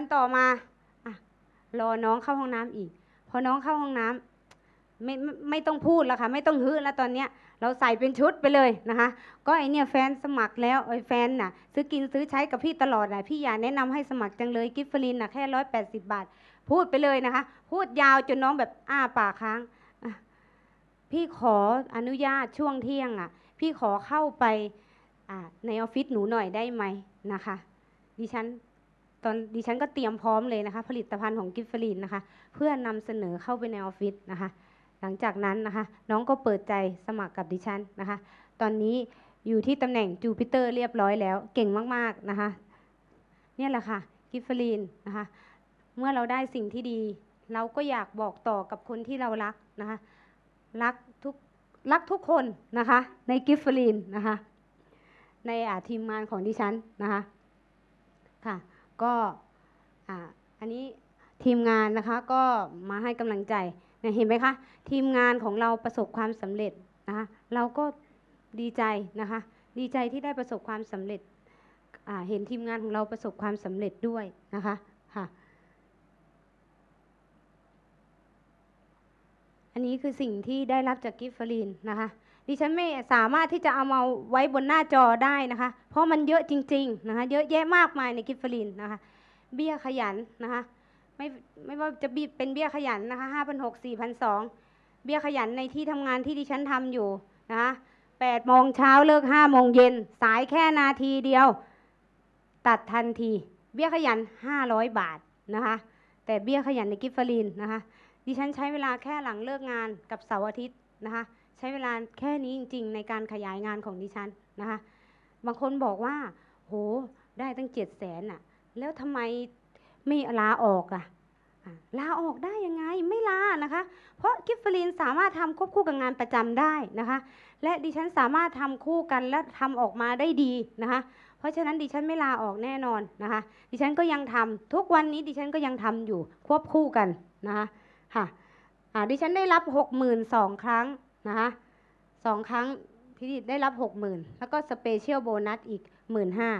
วันต่อมาอะรอน้องเข้าห้องน้ำอีก พอน้องเข้าห้องน้ำไม่ไม่ไม่ต้องพูดแล้วค่ะ ไม่ต้องฮึแล้วตอนเนี้ย เราใส่เป็นชุดไปเลยนะคะ ก็ไอเนี่ยแฟนสมัครแล้วไอแฟนน่ะ ซื้อกินซื้อใช้กับพี่ตลอดน่ะพี่อยากแนะนำให้สมัครจังเลยกิฟฟลินน่ะแค่ร้อยแปดสิบาท พูดไปเลยนะคะ พูดยาวจนน้องแบบอ้าปากค้างพี่ขออนุญาตช่วงเที่ยงอะ พี่ขอเข้าไปในออฟฟิศหนูหน่อยได้ไหมนะคะ ดิฉัน ตอนดิฉันก็เตรียมพร้อมเลยนะคะ ผลิตภัณฑ์ของกิฟฟลินนะคะ เพื่อนำเสนอเข้าไปในออฟฟิศนะคะ หลังจากนั้นนะคะ น้องก็เปิดใจสมัครกับดิฉันนะคะ ตอนนี้อยู่ที่ตำแหน่งจูปิเตอร์เรียบร้อยแล้ว เก่งมากๆนะคะ เนี่ยแหละค่ะกิฟฟลีนนะคะ เมื่อเราได้สิ่งที่ดี เราก็อยากบอกต่อกับคนที่เรารักนะคะ รักทุกรักทุกคนนะคะ ในกิฟฟลีนนะคะ ในอาทีมงานของดิฉันนะคะค่ะ ก็อ่าอันนี้ทีมงานนะคะก็มาให้กำลังใจเนี่ยเห็นไหมคะ ทีมงานของเราประสบความสำเร็จนะคะเราก็ดีใจนะคะ ดีใจที่ได้ประสบความสำเร็จอ่าเห็นทีมงานของเราประสบความสำเร็จด้วยนะคะค่ะอันนี้คือสิ่งที่ได้รับจากกิฟฟรีนนะคะ ดิฉันไม่สามารถที่จะเอามาไว้บนหน้าจอได้นะคะ เพราะมันเยอะจริงๆนะคะเยอะแยะมากมายในกิฟฟรีนนะคะ เบี้ยขยันนะคะไม่ไม่ว่าจะบีเป็นเบี้ยขยันนะคะห้าพันหกสี่พันสองเบี้ยขยันในที่ทำงานที่ดิฉันทำอยู่นะคะแปดโมงเช้าเลิกห้าโมงเย็นสายแค่นาทีเดียว ตัดทันที เบี้ยขยันห้าร้อยบาทนะคะ แต่เบี้ยขยันในกิฟฟรีนนะคะ ดิฉันใช้เวลาแค่หลังเลิกงานกับเสาร์อาทิตย์นะคะ ใช้เวลาแค่นี้จริง ๆ ในการขยายงานของดิฉันนะคะ บางคนบอกว่า โหได้ตั้งเจ็ดแสนอะแล้วทำไมไม่ลาออกอะอะลาออกได้ยังไงไม่ลานะคะ เพราะกิฟฟลินสามารถทำควบคู่กับงานประจำได้นะคะ และดิฉันสามารถทำคู่กันและทำออกมาได้ดีนะคะ เพราะฉะนั้นดิฉันไม่ลาออกแน่นอนนะคะ ดิฉันก็ยังทำทุกวันนี้ดิฉันก็ยังทำอยู่ควบคู่กันนะคะค่ะดิฉันได้รับหกหมื่นสองครั้ง นะคะสองครั้งพิธีได้รับหกหมื่นแล้วก็สเปเชียลโบนัสอีกหมื่นห้า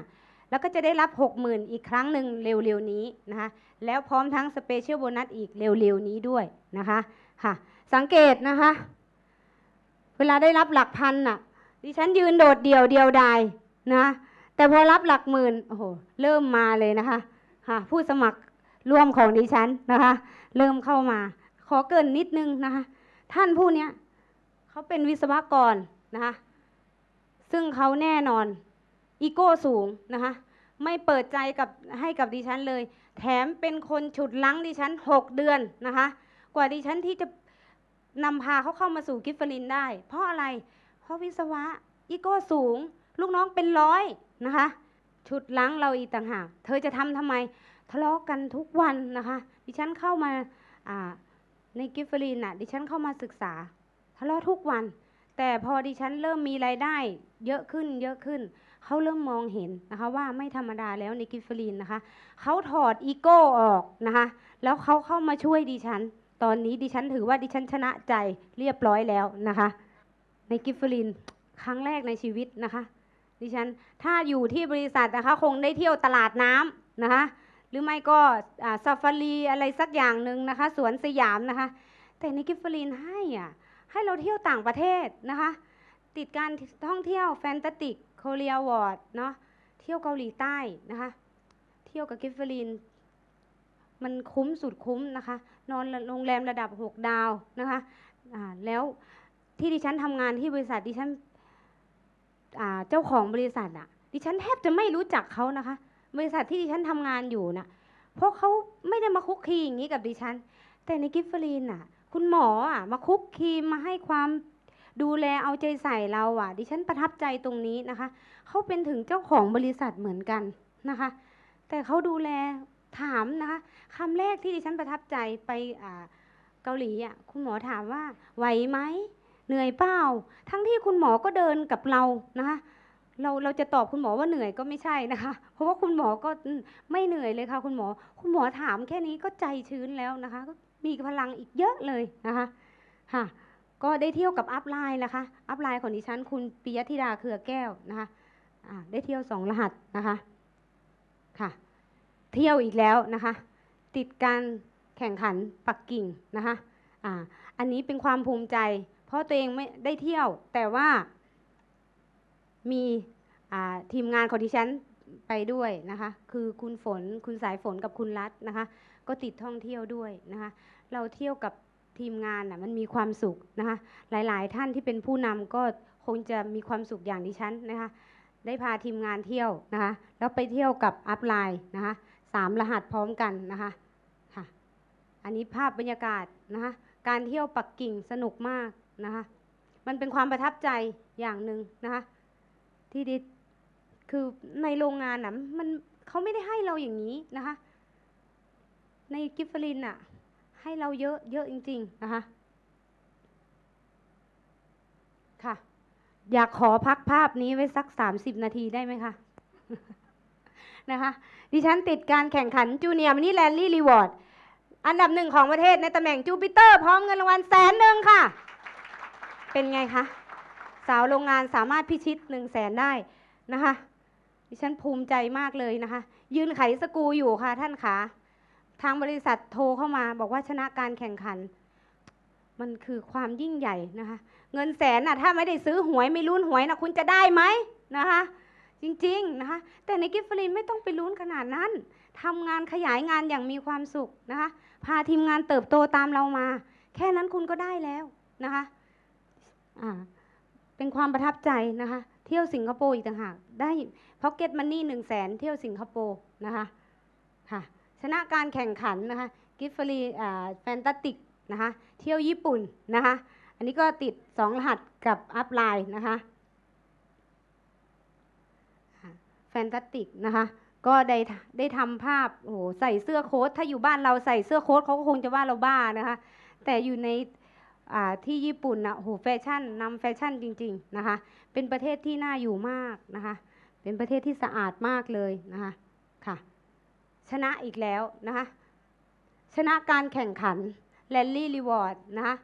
แล้วก็จะได้รับ 60,000 อีกครั้งหนึ่งเร็วๆนี้นะคะแล้วพร้อมทั้งสเปเชียลโบนัสอีกเร็วๆนี้ด้วยนะคะค่ะสังเกตนะคะ เวลาได้รับหลักพันน่ะดิฉันยืนโดดเดี่ยวเดียวดายนะแต่พอรับหลักหมื่นโอ้โหเริ่มมาเลยนะคะค่ะผู้สมัครร่วมของดิฉันนะคะ เริ่มเข้ามา ขอเกินนิดนึงนะคะ ท่านผู้เนี้ย เขาเป็นวิศวกรนะคะซึ่งเขาแน่นอนอีโก้สูงนะคะไม่เปิดใจกับให้กับดิฉันเลย แถมเป็นคนฉุดลั้งดิฉันหกเดือนนะคะกว่าดิฉันที่จะนำพาเขาเข้ามาสู่กิฟฟลินได้ เพราะอะไร เพราะวิศวะอีโก้สูง ลูกน้องเป็นร้อยนะคะฉุดลังเราอีกต่างหากเธอจะทำทำไมทะเลาะกันทุกวันนะคะ ดิฉันเข้ามาอ่าในกิฟฟลินน่ะดิฉันเข้ามาศึกษา ทะเลาะทุกวัน แต่พอดิฉันเริ่มมีรายได้เยอะขึ้นเยอะขึ้น เขาเริ่มมองเห็นนะคะว่าไม่ธรรมดาแล้วในกิฟฟลินนะคะเขาถอดอีโก้ออกนะคะแล้วเขาเข้ามาช่วยดิฉัน ตอนนี้ดิฉันถือว่าดิฉันชนะใจเรียบร้อยแล้วนะคะ ในกิฟฟลินครั้งแรกในชีวิตนะคะดิฉันถ้าอยู่ที่บริษัทนะคะคงได้เที่ยวตลาดน้ำนะคะหรือไม่ก็ซาฟารีอะไรสักอย่างหนึ่งนะคะสวนสยามนะคะ แต่ในกิฟฟลินให้อะ ให้เราเที่ยวต่างประเทศนะคะ ติดการท่องเที่ยวแฟนตาติกโคเรียวอร์ดเนาะเที่ยวเกาหลีใต้นะคะ เที่ยวกับกิฟเฟอรีนมันคุ้มสุดคุ้มนะคะ นอนโรงแรมระดับหกดาวนะคะอ่าแล้วที่ดิฉันทำงานที่บริษัทดิฉันอ่าเจ้าของบริษัทอะดิฉันแทบจะไม่รู้จักเขานะคะ บริษัทที่ดิฉันทำงานอยู่นะเพราะเขาไม่ได้มาคุกคีอย่างนี้กับดิฉัน แต่ในกิฟเฟอรีนอะ คุณหมออะมาคุกคีมาให้ความดูแลเอาใจใส่เราอะ ดิฉันประทับใจตรงนี้นะคะ เขาเป็นถึงเจ้าของบริษัทเหมือนกันนะคะ แต่เขาดูแลถามนะคะคำแรกที่ดิฉันประทับใจไปอ่าเกาหลีอะคุณหมอถามว่าไหวไหมเหนื่อยเปล่าทั้งที่คุณหมอก็เดินกับเรานะคะเราเราจะตอบคุณหมอว่าเหนื่อยก็ไม่ใช่นะคะ เพราะว่าคุณหมอก็ไม่เหนื่อยเลยค่ะ คุณหมอ คุณหมอถามแค่นี้ก็ใจชื้นแล้วนะคะ มีพลังอีกเยอะเลยนะคะค่ะก็ได้เที่ยวกับอัพไลน์นะคะ อัพไลน์ของดิฉันคุณปิยธิดาเครือแก้วนะคะะได้เที่ยวสองรหัสนะคะค่ะเที่ยวอีกแล้วนะคะ ติดการแข่งขันปักกิ่งนะคะอ่าอันนี้เป็นความภูมิใจ เพราะตัวเองไม่ได้เที่ยว แต่ว่ามีอ่าทีมงานของดิฉันไปด้วยนะคะ คือคุณฝนคุณสายฝนกับคุณรัตน์นะคะ ก็ติดท่องเที่ยวด้วยนะคะเราเที่ยวกับทีมงานน่ะมันมีความสุขนะคะหลายๆ ท่านที่เป็นผู้นำก็คงจะมีความสุขอย่างดิฉันนะคะได้พาทีมงานเที่ยวนะคะแล้วไปเที่ยวกับอัพไลน์นะคะสามรหัสพร้อมกันนะคะค่ะอันนี้ภาพบรรยากาศนะคะการเที่ยวปักกิ่งสนุกมากนะคะมันเป็นความประทับใจอย่างหนึ่งนะคะที่ดิคือในโรงงานน่ะมันเขาไม่ได้ให้เราอย่างนี้นะคะ ในกิฟเฟอรินน่ะให้เราเยอะเยอะจริง ๆ นะคะค่ะ อยากขอพักภาพนี้ไว้สัก30นาทีได้ไหมคะนะคะ ดิฉันติดการแข่งขันจูเนียร์มินิแลนลี่รีวอร์ดอันดับหนึ่งของประเทศในตำแหน่งจูปิเตอร์พร้อมเงินรางวัลแสนหนึ่งค่ะ เป็นไงคะ สาวโรงงานสามารถพิชิตหนึ่งแสนได้นะคะ ดิฉันภูมิใจมากเลยนะคะ ยืนไขสกรูอยู่ค่ะท่านขา ทางบริษัทโทรเข้ามาบอกว่าชนะการแข่งขัน มันคือความยิ่งใหญ่นะคะ เงินแสนน่ะถ้าไม่ได้ซื้อหวยไม่ลุ้นหวยนะคุณจะได้ไหมนะคะ จริงๆนะคะ แต่ในกิฟฟลินไม่ต้องไปลุ้นขนาดนั้นทำงานขยายงานอย่างมีความสุขนะคะ พาทีมงานเติบโตตามเรามา แค่นั้นคุณก็ได้แล้วนะคะเป็นความประทับใจนะคะ เที่ยวสิงคโปร์อีกต่างหากได้พ็อกเก็ตมันนี่หนึ่งแสนเที่ยวสิงคโปร์นะคะค่ะ ชนะการแข่งขันนะคะกิฟฟรีแฟนตาติกนะคะเที่ยวญี่ปุ่นนะคะอันนี้ก็ติดสองรหัสกับอัพไลน์นะคะแฟนตาติกนะคะก็ได้ได้ทำภาพโอ้โหใส่เสื้อโค้ทถ้าอยู่บ้านเราใส่เสื้อโค้ทเขาก็คงจะว่าเราบ้านะคะแต่อยู่ในที่ญี่ปุ่นนะโอ้โหแฟชั่นนำแฟชั่นจริงๆนะคะเป็นประเทศที่น่าอยู่มากนะคะเป็นประเทศที่สะอาดมากเลยนะคะค่ะ ชนะอีกแล้วนะคะชนะการแข่งขันแรลลี่รีวอร์ดนะคะ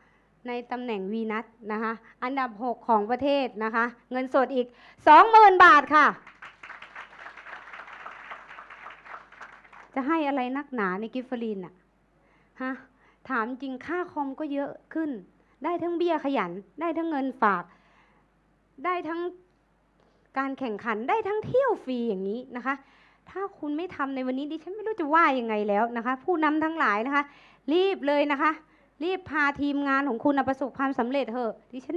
ในตำแหน่งวีนัทนะคะอันดับ 6 ของประเทศนะคะ เงินสดอีก 20,000 บาทค่ะ จะให้อะไรนักหนาในกิฟฟลินอะฮะถามจริงค่าคอมก็เยอะขึ้น ได้ทั้งเบี้ยขยัน ได้ทั้งเงินฝาก ได้ทั้งการแข่งขันได้ทั้งเที่ยวฟรีอย่างนี้นะคะ ถ้าคุณไม่ทำในวันนี้ดิฉันไม่รู้จะว่ายังไงแล้วนะคะ ผู้นำทั้งหลายนะคะ รีบเลยนะคะ รีบพาทีมงานของคุณประสบความสำเร็จเถอะ ดิฉัน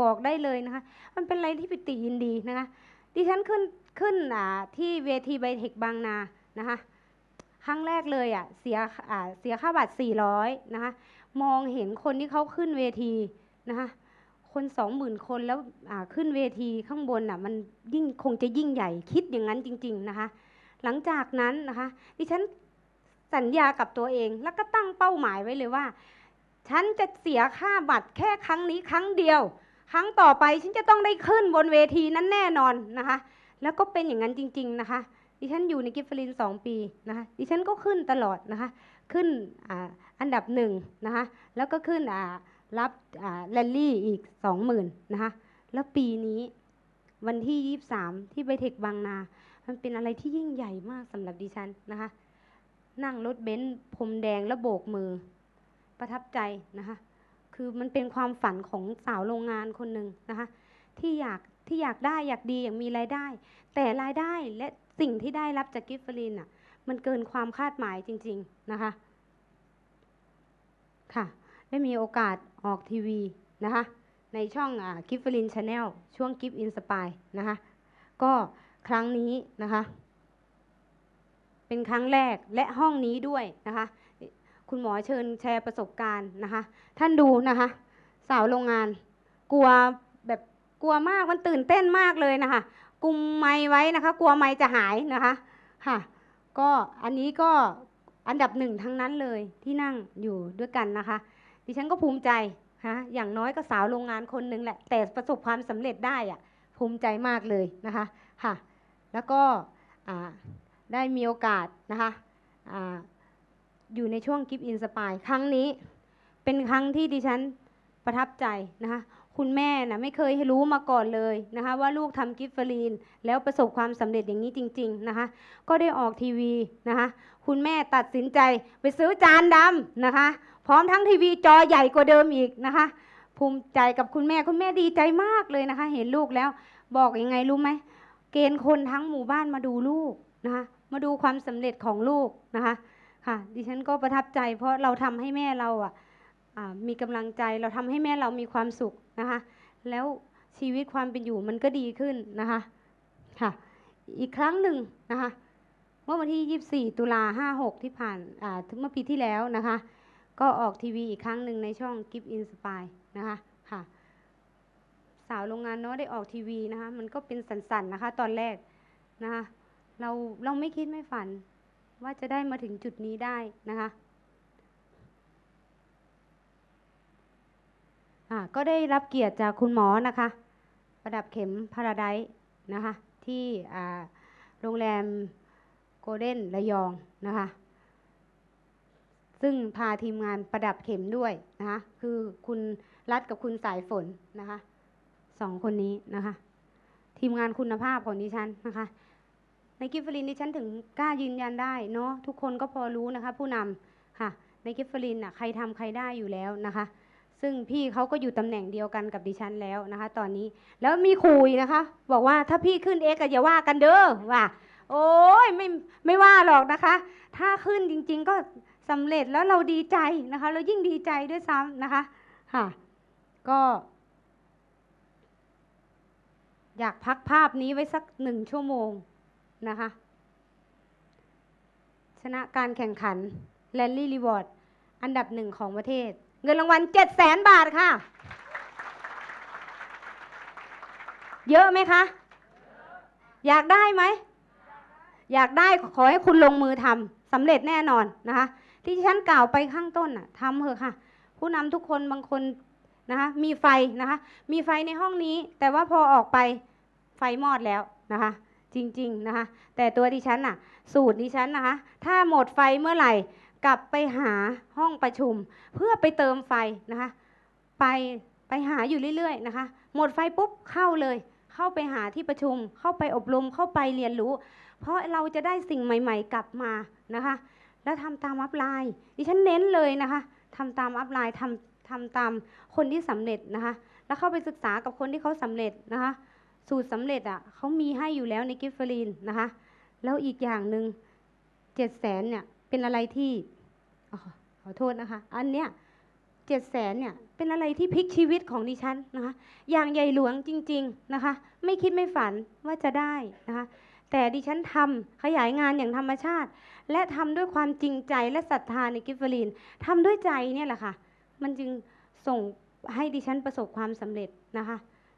บอกได้เลยนะคะ มันเป็นอะไรที่ปิติยินดีนะคะ ดิฉันขึ้นขึ้นอ่าที่เวทีไบเทคบางนานะคะครั้งแรกเลยอะเสียอ่าเสียค่าบัตร400นะคะมองเห็นคนที่เขาขึ้นเวทีนะคะคนสองหมื่นคนแล้วอ่าขึ้นเวทีข้างบนอะมันยิ่งคงจะยิ่งใหญ่คิดอย่างนั้นจริง ๆ นะคะ หลังจากนั้นนะคะ ดิฉันสัญญากับตัวเอง แล้วก็ตั้งเป้าหมายไว้เลยว่า ฉันจะเสียค่าบัตรแค่ครั้งนี้ครั้งเดียว ครั้งต่อไปฉันจะต้องได้ขึ้นบนเวทีนั้นแน่นอนนะคะ แล้วก็เป็นอย่างนั้นจริง ๆ นะคะดิฉันอยู่ในกิฟฟลินสองปีนะคะดิฉันก็ขึ้นตลอดนะคะขึ้นอ,อันดับหนึ่งนะคะแล้วก็ขึ้นรับแรลลี่อีกสองหมื่นนะคะแล้วปีนี้วันที่ยี่สามที่ไบเทคบางนา มันเป็นอะไรที่ยิ่งใหญ่มากสำหรับดิฉันนะคะ นั่งรถเบนซ์พรมแดงแล้วโบกมือ ประทับใจนะคะ คือมันเป็นความฝันของสาวโรงงานคนหนึ่งนะคะ ที่อยากที่อยากได้อยากดีอยากมีรายได้ แต่รายได้และสิ่งที่ได้รับจากกิฟฟลินอะ มันเกินความคาดหมายจริง ๆนะคะ ค่ะได้มีโอกาสออกทีวีนะคะ ในช่องกิฟฟลินชาแนลช่วงกิฟอินสปายนะคะ ก็ ครั้งนี้นะคะ เป็นครั้งแรกและห้องนี้ด้วยนะคะ คุณหมอเชิญแชร์ประสบการณ์นะคะ ท่านดูนะคะ สาวโรงงาน กลัวแบบกลัวมากมันตื่นเต้นมากเลยนะคะกุมไม้ไว้นะคะ กลัวไม้จะหายนะคะค่ะ ก็อันนี้ก็อันดับหนึ่งทั้งนั้นเลยที่นั่งอยู่ด้วยกันนะคะ ดิฉันก็ภูมิใจฮะอย่างน้อยก็สาวโรงงานคนหนึ่งแหละ แต่ประสบความสำเร็จได้อะภูมิใจมากเลยนะคะค่ะ แล้วก็ได้มีโอกาสนะคะออยู่ในช่วงกิฟต์อินสปายครั้งนี้เป็นครั้งที่ดิฉันประทับใจนะคะคุณแม่นะไม่เคยรู้มาก่อนเลยนะคะว่าลูกทำกิฟเฟรีน แล้วประสบความสำเร็จอย่างนี้จริง ๆนะคะ ก็ได้ออกทีวีนะคะคุณแม่ตัดสินใจไปซื้อจานดำนะคะ พร้อมทั้งทีวีจอใหญ่กว่าเดิมอีกนะคะ ภูมิใจกับคุณแม่คุณแม่ดีใจมากเลยนะคะ เห็นลูกแล้วบอกยังไงรู้ไหม เกณฑ์คนทั้งหมู่บ้านมาดูลูกนะคะมาดูความสำเร็จของลูกนะคะค่ะดิฉันก็ประทับใจ เพราะเราทำให้แม่เราอะมีกำลังใจเราทำให้แม่เรามีความสุขนะคะแล้วชีวิตความเป็นอยู่มันก็ดีขึ้นนะคะค่ะอีกครั้งหนึ่งนะคะเมื่อวันที่ 24 ตุลา56 ที่ผ่านอ่าเมื่อปีที่แล้วนะคะ ก็ออกทีวีอีกครั้งหนึ่งในช่อง Give Inspire นะคะค่ะาวโรงงานเนาะได้ออกทีวีนะคะมันก็เป็นสันๆนะคะ ตอนแรกนะคะเราเราไม่คิดไม่ฝัน ว่าจะได้มาถึงจุดนี้ได้นะคะก็ได้รับเกียรติจากคุณหมอนะคะ ประดับเข็มพาราไดนะคะ ที่โรงแรมโกลเด้นระยองนะคะ ซึ่งพาทีมงานประดับเข็มด้วยนะคะ คือคุณรัฐกับคุณสายฝนนะคะ สองคนนี้นะคะ ทีมงานคุณภาพของดิฉันนะคะ ในกิฟฟลินดิฉันถึงกล้ายืนยันได้เนาะทุกคนก็พอรู้นะคะ ผู้นำค่ะ ในกิฟฟลินน่ะใครทำใครได้อยู่แล้วนะคะ ซึ่งพี่เขาก็อยู่ตำแหน่งเดียวกันกับดิฉันแล้วนะคะ ตอนนี้แล้วมีคุยนะคะ บอกว่าถ้าพี่ขึ้นเอ็กอย่าว่ากันเด้อว่า โอ้ยไม่ไม่ว่าหรอกนะคะ ถ้าขึ้นจริง ๆ ก็สำเร็จแล้วเราดีใจนะคะ เรายิ่งดีใจด้วยซ้ำนะคะค่ะ ก็ อยากพักภาพนี้ไว้สักหนึ่งชั่วโมงนะคะ ชนะการแข่งขันแลนลี่รีวอร์ดอันดับหนึ่งของประเทศ เงินรางวัลเจ็ดแสนบาทค่ะ เยอะไหมคะ อยากได้ไหม อยากได้ขอให้คุณลงมือทำสำเร็จแน่นอนนะคะ ที่ฉันกล่าวไปข้างต้นน่ะทำเถอะค่ะ ผู้นำทุกคนบางคน นะคะมีไฟนะคะมีไฟในห้องนี้ แต่ว่าพอออกไปไฟมอดแล้วนะคะ จริงๆนะคะ แต่ตัวดิฉันน่ะ สูตรดิฉันนะคะ ถ้าหมดไฟเมื่อไหร่กลับไปหาห้องประชุม เพื่อไปเติมไฟนะคะ ไปไปหาอยู่เรื่อยๆนะคะ หมดไฟปุ๊บเข้าเลย เข้าไปหาที่ประชุม เข้าไปอบรมเข้าไปเรียนรู้ เพราะเราจะได้สิ่งใหม่ ๆ กลับมานะคะ แล้วทำตามอัพไลน์ดิฉันเน้นเลยนะคะทำตามอัพไลน์ทำ ทำตามคนที่สำเร็จนะคะ แล้วเข้าไปศึกษากับคนที่เขาสำเร็จนะคะ สูตรสำเร็จอะเขามีให้อยู่แล้วในกิฟเฟอรีนนะคะ แล้วอีกอย่างหนึ่งเจ็ดแสนเนี่ยเป็นอะไรที่ขอโทษนะคะ อันเนี้ยเจ็ดแสนเนี่ยเป็นอะไรที่พลิกชีวิตของดิฉันนะคะ อย่างใหญ่หลวงจริง ๆนะคะ ไม่คิดไม่ฝันว่าจะได้นะคะ แต่ดิฉันทำขยายงานอย่างธรรมชาติ และทำด้วยความจริงใจและศรัทธาในกิฟเฟอรีนทำด้วยใจเนี่ยแหละค่ะ มันจึงส่งให้ดิฉันประสบความสำเร็จนะคะ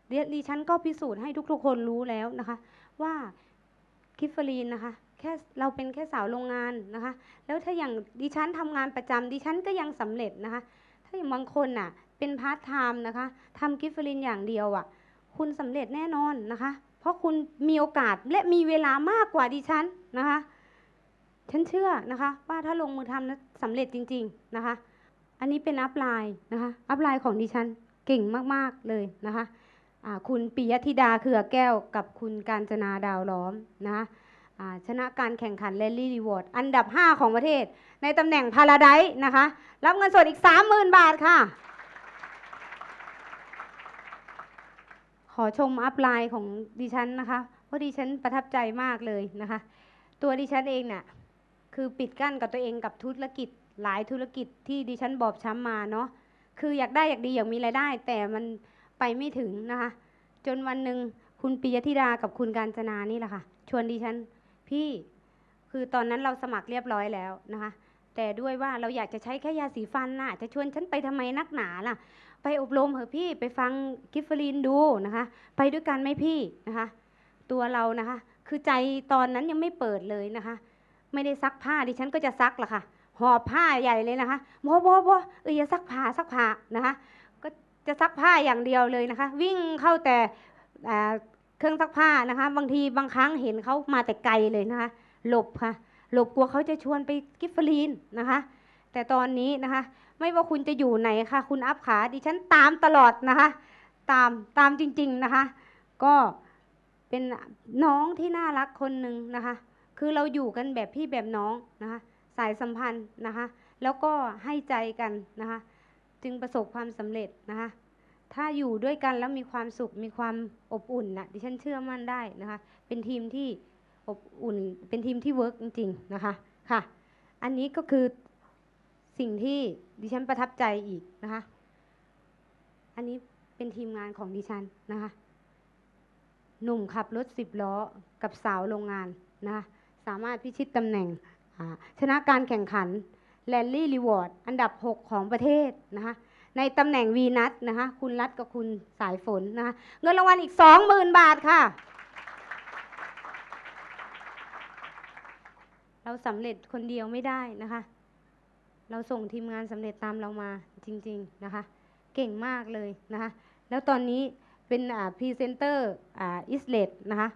เดิฉันก็พิสูจน์ให้ทุกๆ คนรู้แล้วนะคะ ว่ากิฟเฟอรีนนะคะแค่เราเป็นแค่สาวโรงงานนะคะ แล้วถ้าอย่างดิฉันทำงานประจำดิฉันก็ยังสำเร็จนะคะ ถ้าอย่างบางคนน่ะเป็นพาร์ทไทม์นะคะทำกิฟเฟอรีนอย่างเดียวอะ คุณสำเร็จแน่นอนนะคะ เพราะคุณมีโอกาสและมีเวลามากกว่าดิฉันนะคะ ฉันเชื่อนะคะ ว่าถ้าลงมือทำแล้วสำเร็จจริง ๆ นะคะ อันนี้เป็นอัพไลน์นะคะอัพไลน์ของดิฉันเก่งมากๆเลยนะคะคุณปิยธิดาเขือแก้วกับคุณการจนาดาวล้อมนะคะชนะการแข่งขันแรลลี่รีวอร์ดอันดับ 5 ของประเทศ ในตำแหน่งพาราไดนะคะ รับเงินสดอีก 30,000 บาทค่ะ ขอชมอัพไลน์ของดิฉันนะคะเพราะดิฉันประทับใจมากเลยนะคะ ตัวดิฉันเองเนี่ยคือปิดกั้นกับตัวเองกับธุรกิจ หลายธุรกิจที่ดิฉันบอบช้ำมาเนาะคืออยากได้อยากดีอยากมีรายได้ แต่มันไปไม่ถึงนะคะ จนวันหนึ่งคุณปิยธิดากับคุณการจนานี่แหละค่ะ ชวนดิฉันพี่คือตอนนั้นเราสมัครเรียบร้อยแล้วนะคะ แต่ด้วยว่าเราอยากจะใช้แค่ยาสีฟันน่ะ จะชวนฉันไปทำไมนักหนาล่ะ ไปอบรมเหอะพี่ไปฟังกิฟฟอรีนดูนะคะ ไปด้วยกันไหมพี่นะคะ ตัวเรานะคะ คือใจตอนนั้นยังไม่เปิดเลยนะคะ ไม่ได้ซักผ้าดิฉันก็จะซักล่ะค่ะ หอบผ้าใหญ่เลยนะคะบอบอบอเอออย่าซักผ้าซักผ้านะคะ ก็จะซักผ้าอย่างเดียวเลยนะคะ วิ่งเข้าแต่เครื่องซักผ้านะคะ บางทีบางครั้งเห็นเขามาแต่ไกลเลยนะคะ หลบค่ะ หลบกลัวเขาจะชวนไปกิฟฟอรีนนะคะ แต่ตอนนี้นะคะ ไม่ว่าคุณจะอยู่ไหนค่ะ คุณอัพขาดิฉันตามตลอดนะคะ ตามตามจริง ๆนะคะ ก็เป็นน้องที่น่ารักคนหนึ่งนะคะ คือเราอยู่กันแบบพี่แบบน้องนะคะ สายสัมพันธ์นะคะ แล้วก็ให้ใจกันนะคะ จึงประสบความสำเร็จนะคะ ถ้าอยู่ด้วยกันแล้วมีความสุขมีความอบอุ่นนะดิฉันเชื่อมั่นได้นะคะ เป็นทีมที่อบอุ่น เป็นทีมที่เวิร์กจริงๆนะคะค่ะ อันนี้ก็คือสิ่งที่ดิฉันประทับใจอีกนะคะ อันนี้เป็นทีมงานของดิฉันนะคะ หนุ่มขับรถสิบล้อกับสาวโรงงานนะคะ สามารถพิชิตตำแหน่ง ชนะการแข่งขันแลนลี่รีวอร์ดอันดับ 6 ของประเทศนะคะในตำแหน่งวีนัทนะคะคุณรัฐกับคุณสายฝนนะคะเงินรางวัลอีก 20,000 บาทค่ะ เราสำเร็จคนเดียวไม่ได้นะคะ เราส่งทีมงานสำเร็จตามเรามาจริง ๆ นะคะ เก่งมากเลยนะคะ แล้วตอนนี้เป็นพรีเซนเตอร์อิสเลตนะคะ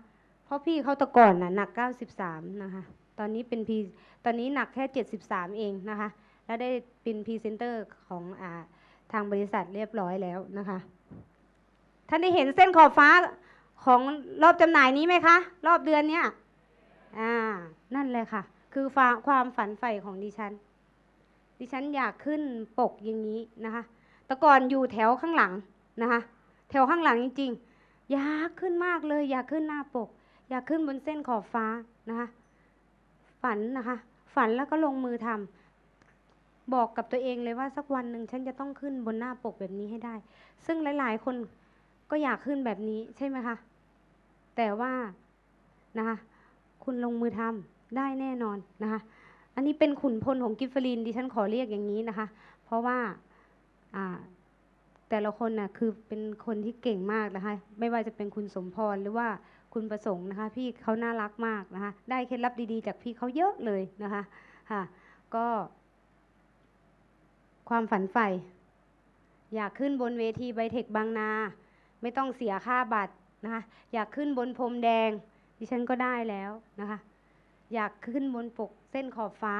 เพราะพี่เขาตะก่อนน่ะหนัก 93 นะคะ ตอนนี้เป็นพีตอนนี้หนักแค่ 73 เองนะคะ แล้วได้เป็นพรีเซนเตอร์ของอาทางบริษัทเรียบร้อยแล้วนะคะ ท่านได้เห็นเส้นขอบฟ้าของรอบจำหน่ายนี้ไหมคะ รอบเดือนเนี้ยอ่านั่นเลยค่ะ คือฟ้าความฝันใฝ่ของดิฉัน ดิฉันอยากขึ้นปกอย่างนี้นะคะ แต่ก่อนอยู่แถวข้างหลังนะคะ แถวข้างหลังจริงๆ อยากขึ้นมากเลย อยากขึ้นหน้าปก อยากขึ้นบนเส้นขอบฟ้านะคะ ฝันนะคะ ฝันแล้วก็ลงมือทำบอกกับตัวเองเลยว่าสักวันหนึ่งฉันจะต้องขึ้นบนหน้าปกแบบนี้ให้ได้ ซึ่งหลาย ๆ คนก็อยากขึ้นแบบนี้ใช่ไหมคะแต่ว่านะคะ คุณลงมือทำได้แน่นอนนะคะ อันนี้เป็นขุนพลของกิฟเฟอรีนดิฉันขอเรียกอย่างนี้นะคะ เพราะว่าอ่าแต่ละคนน่ะคือเป็นคนที่เก่งมากนะคะ ไม่ว่าจะเป็นคุณสมพรหรือว่า คุณประสงค์นะคะ พี่เขาน่ารักมากนะคะ ได้เคล็ดลับดีๆ จากพี่เขาเยอะเลยนะคะค่ะก็ ความฝันใฝ่อยากขึ้นบนเวทีไบเทคบางนา ไม่ต้องเสียค่าบัตรนะคะอยากขึ้นบนพรมแดง ดิฉันก็ได้แล้วนะคะ อยากขึ้นบนปกเส้นขอบฟ้า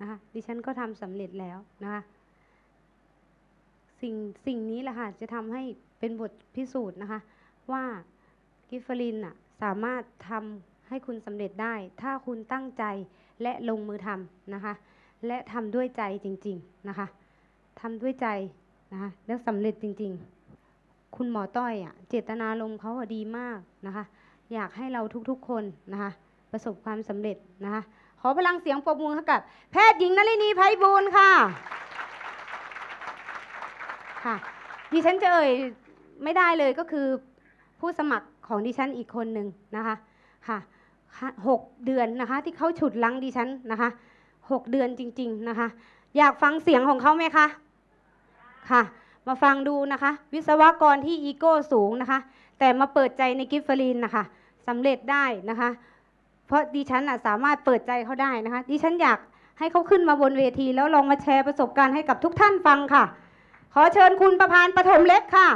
นะคะดิฉันก็ทำสำเร็จแล้วนะคะสิ่งสิ่งนี้แหละค่ะจะทำให้เป็นบทพิสูจน์นะคะ ว่ากิฟฟอรินน่ะ สามารถทำให้คุณสำเร็จได้ ถ้าคุณตั้งใจและลงมือทำนะคะ และทำด้วยใจจริง ๆนะคะทำด้วยใจนะคะแล้วสำเร็จจริง ๆ คุณหมอต้อยอะเจตนารมเขาดีมากนะคะ อยากให้เราทุกๆคนนะคะ ประสบความสำเร็จนะคะ ขอพลังเสียงปรบมือให้กับ แพทย์หญิงนลินีไพบูลค่ะค่ะดิฉันจะเอ่ยไม่ได้เลยก็คือ ผู้สมัครของดิฉันอีกคนหนึ่งนะคะค่ะหกเดือนนะคะที่เขาฉุดลังดิฉันนะคะหกเดือนจริง ๆนะคะ อยากฟังเสียงของเขาไหมคะค่ะ มาฟังดูนะคะ วิศวกรที่อีโก้สูงนะคะ แต่มาเปิดใจในกิฟเฟอรีนนะคะสำเร็จได้นะคะ เพราะดิฉันสามารถเปิดใจเขาได้นะคะ ดิฉันอยากให้เขาขึ้นมาบนเวที แล้วลองมาแชร์ประสบการณ์ให้กับทุกท่านฟังค่ะ ขอเชิญคุณประพานปฐมเล็กค่ะ